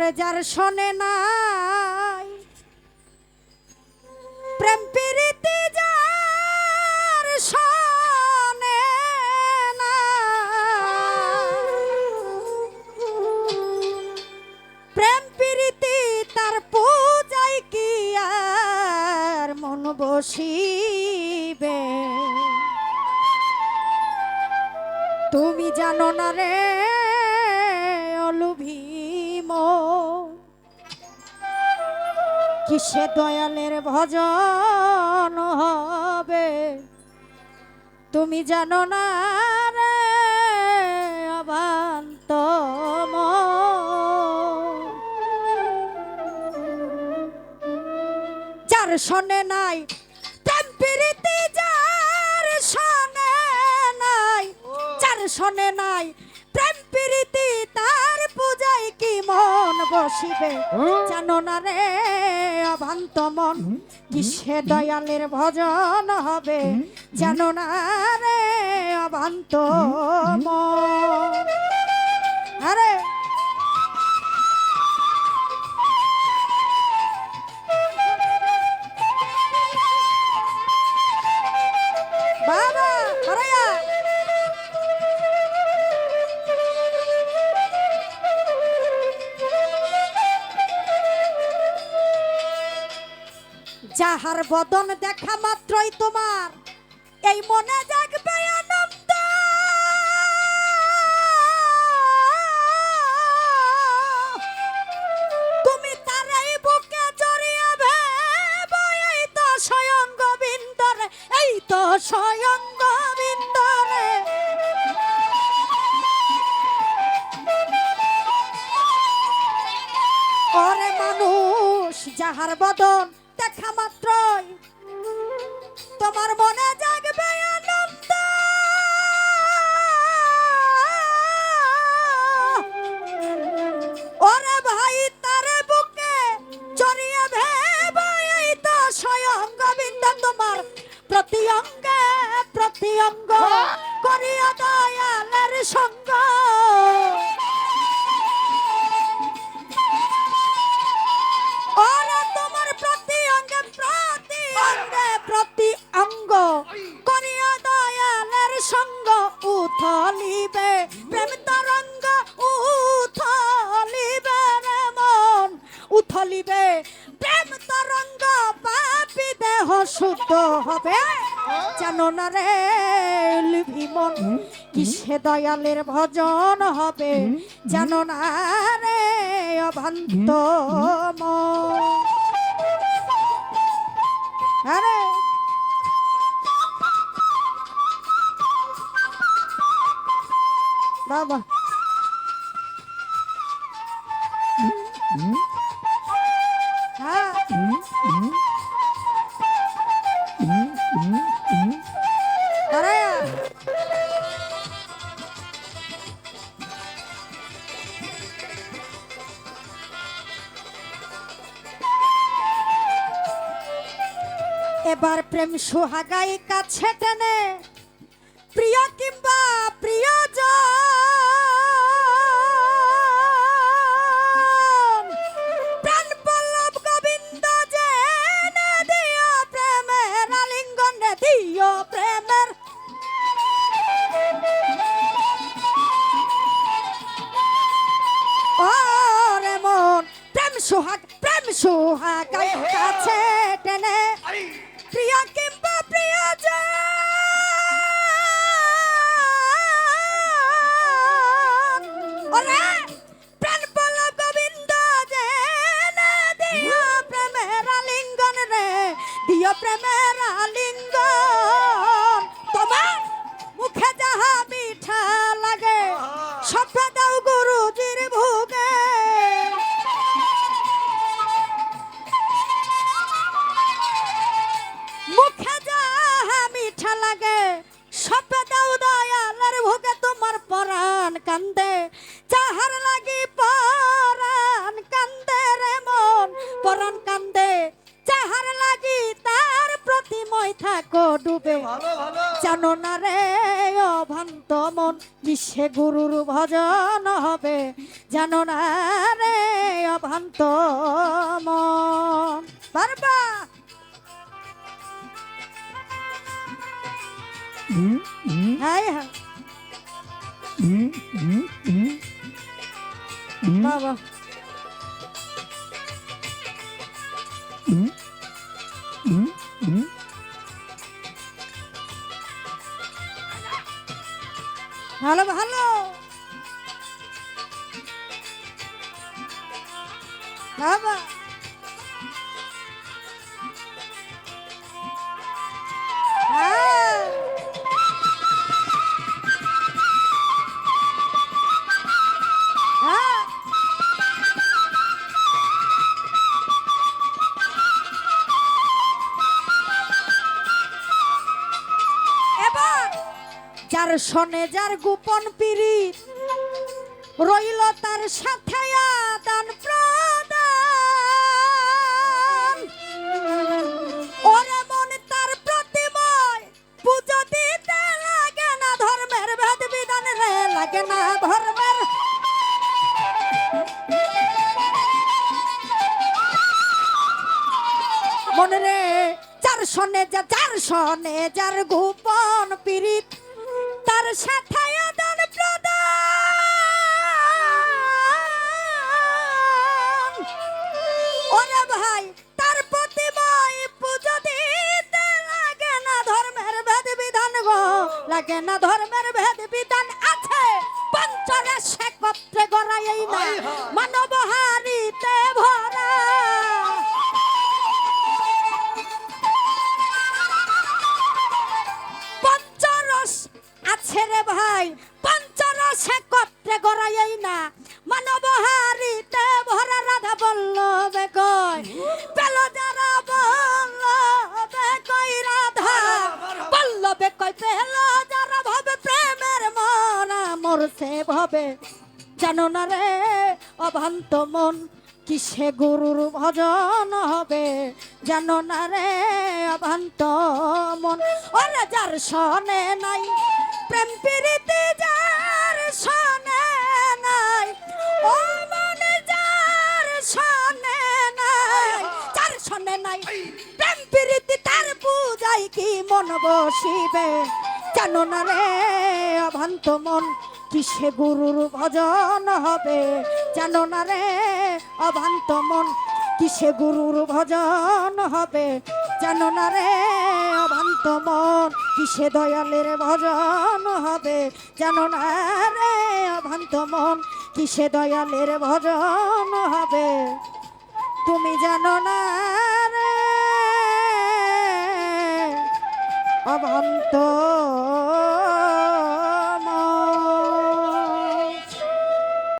ওরে যার শোনে নাই। প্রেম প্রীতি যার শোনে না প্রেম প্রীতি তার পূজায় কি আর মন বসিবে? তুমি জানো না রে কিসে দয়ালের ভজন হবে। তুমি জানো না রে অবান্তম। যার শোনে নাই প্রেম প্রীতি যার শোনে নাই যার শোনে নাই প্রেম প্রীতি তার পূজায় কি মন বসিবে? জানো না রে অভান্ত মন। কিসে দয়ালের ভজন হবে। যেন না রে অভান্ত মন। আরে যাহার বদন দেখা মাত্রই তোমার, এই মনে জাগবে আনন্দ। তুমি তারাই বুকে জড়িয়ে ভেব, এই তো স্বয়ং গোবিন্দরে এই তো স্বয়ং গোবিন্দরে ওরে মানুষ, যাহার বদন দেখা মাত্রই। তোমার মনে জাগবে আনন্দ। ওরে ভাই তারে বুকে জড়িয়ে ভেব এই তো স্বয়ং গোবিন্দ তোমার। প্রতি অঙ্গে প্রতি অঙ্গ করিয়া দয়ালের সঙ্গ। শুদ্ধ হবে জানো না রে ভীমন কিসে দয়ালের ভজন হবে জানো না রে অভান্ত। আরে বাবা। এবার প্রেম সোহাগাই কাছে টেনে। প্রিয় কিংবা প্রিয় প্রেমের ওরে মন প্রেম সোহাগ প্রেম সোহাগাই কাছে টেনে যাহা লাগে। সপে দাও দয়ালের ভোগে তোমার পরাণ কান্দে। যাহার লাগি পরাণ কান্দে রে মন পরাণ কান্দে। যাহার লাগি তার প্রতিময় থাকো ডুবে। জানো না রে অভান্ত মন বিশ্বে গুরুর ভজন হবে। জানো না রে অভান্ত মন। বারবা বাবা হুম, হুম, হুম। ভালো ভালো। বাবা। যার শনে যার গোপন পিরিত রইল তার সাথে আদান প্রদান। মন, তার প্রতিময়, পুজো ধর্মের ভেদ বিধান ধর্মের। মনে রে, যার যা, যার শনে যার গোপন পীড়িত। তার সাথে আদান প্রদান। ওরে ভাই তার প্রতিময় পুজো দিতে লাগে না ধর্মের ভেদ বিধান গো। লাগে না ধর্মের ভেদ বিধান আছে। পঞ্চরে সেকত্রে গড়াই না মানব ভাই পঞ্চরস একত্রে গড়াই না। মানব হারিতে ভরা রাধা বল্লবে কয় পেল যারা বল্লবে কই রাধা। বল্লবে কই পেল যারা ভাবে প্রেমের মোর সে ভাবে। জানো না রে, অভান্ত মন, কিসে গুরুর ভজন হবে? জানো না রে, অভান্ত মন, ওরে যার সনে নাই প্রেম প্রীতি যার সনে নাই ও মনে যার সনে নাই, যার সনে নাই। প্রেম প্রীতি তার পূজাই কি মন বসিবে? জানো না রে অভান্ত মন, কিসে গুরুর ভজন হবে? জানো না রে অভান্ত মন, কিসে গুরুর ভজন হবে? জানো না রে অভান্ত মন কিসে দয়ালের ভজন হবে? যেন না রে অভান্ত মন, কিসে দয়ালের ভজন হবে? তুমি জানো না রে অভান্ত